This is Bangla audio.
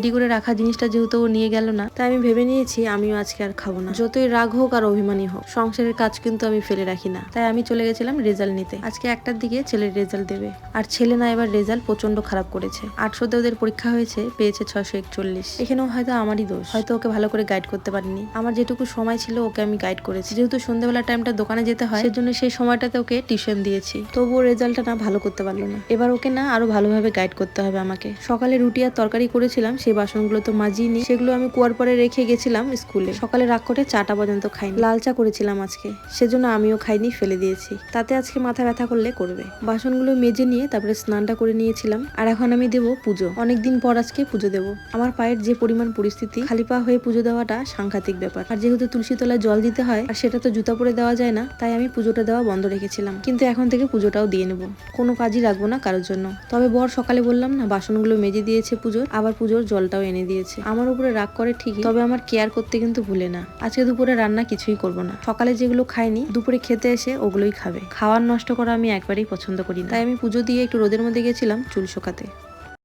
রেডি করে রাখা জিনিসটা যেহেতু ও নিয়ে গেল না, তাই আমি ভেবে নিয়েছি আমিও আজকে আর খাব না। যতই রাগ হোক আর অভিমানী হোক, সংসারের কাজ কিন্তু আমি ফেলে রাখি না। তাই আমি চলে গেছিলাম রেজাল্ট নিতে। আজকে একটার দিকে ছেলের রেজাল্ট দেবে। আর ছেলে না এবার রেজাল্ট প্রচণ্ড খারাপ করেছে। আটশোতে ওদের পরীক্ষা হয়েছে, পেয়েছে ছশো একচল্লিশ। এখানেও হয়তো আমারই দোষ। হয়তো ওকে ভালো করে গাইড করতে পারিনি। আমার যেটুকু সময় ছিল ওকে আমি গাইড করেছি। যেহেতু সন্ধ্যাবেলা টাইমটা দোকানে যেতে হয়, সেজন্য সেই সময়টাতে ওকে টিউশন দিয়েছি। তবুও রেজাল্টটা না ভালো করতে পারল না। এবার ওকে না আরও ভালোভাবে গাইড করতে হবে আমাকে। সকালে রুটি আর তরকারি করেছিলাম সেই বাসনগুলো তো মাজিনি সেগুলো আমি কুয়ার পরে রেখে গেছিলাম স্কুলে। সকালে রাগ করে চাটা পর্যন্ত খাইনি। লাল চা করেছিলাম আজকে। সেজন্য আমিও খাইনি, ফেলে দিয়েছি। তাতে আজকে মাথা ব্যথা করলে করবে। বাসনগুলো মেজে নিয়ে তারপরে স্নানটা করে নিয়েছিলাম। আর এখন আমি দেবো পুজো। অনেকদিন পর আজকে পুজো দেবো। আমার পায়ের যে পরিমাণ পরিস্থিতি, খালি পা হয়ে পুজো দেওয়াটা সাংঘাতিক ব্যাপার। আর যেহেতু তুলসী তলায় জল দিতে হয়, আর সেটা তো জুতা পরে দেওয়া যায় না, তাই আমি পুজোটা দেওয়া বন্ধ রেখেছিলাম। কিন্তু এখন থেকে পুজোটাও দিয়ে নেব। কোনো কাজই রাখব না কারোর জন্য। তবে বর সকালে বললাম না, বাসনগুলো মেজে দিয়েছে পুজোর। আবার পুজোর জলটাও এনে দিয়েছে। আমার উপরে রাগ করে ঠিকই, তবে আমার কেয়ার করতে কিন্তু ভুলে না। আজকে দুপুরে রান্না কিছুই করব না। সকালে যেগুলো খাইনি, দুপুরে খেতে এসে ওগুলোই খাবে। খাওয়ার নষ্ট করা আমি একবারেই পছন্দ করি না। তাই আমি পুজো দিয়ে একটু রোদের মধ্যে গেছিলাম চুল শোকাতে।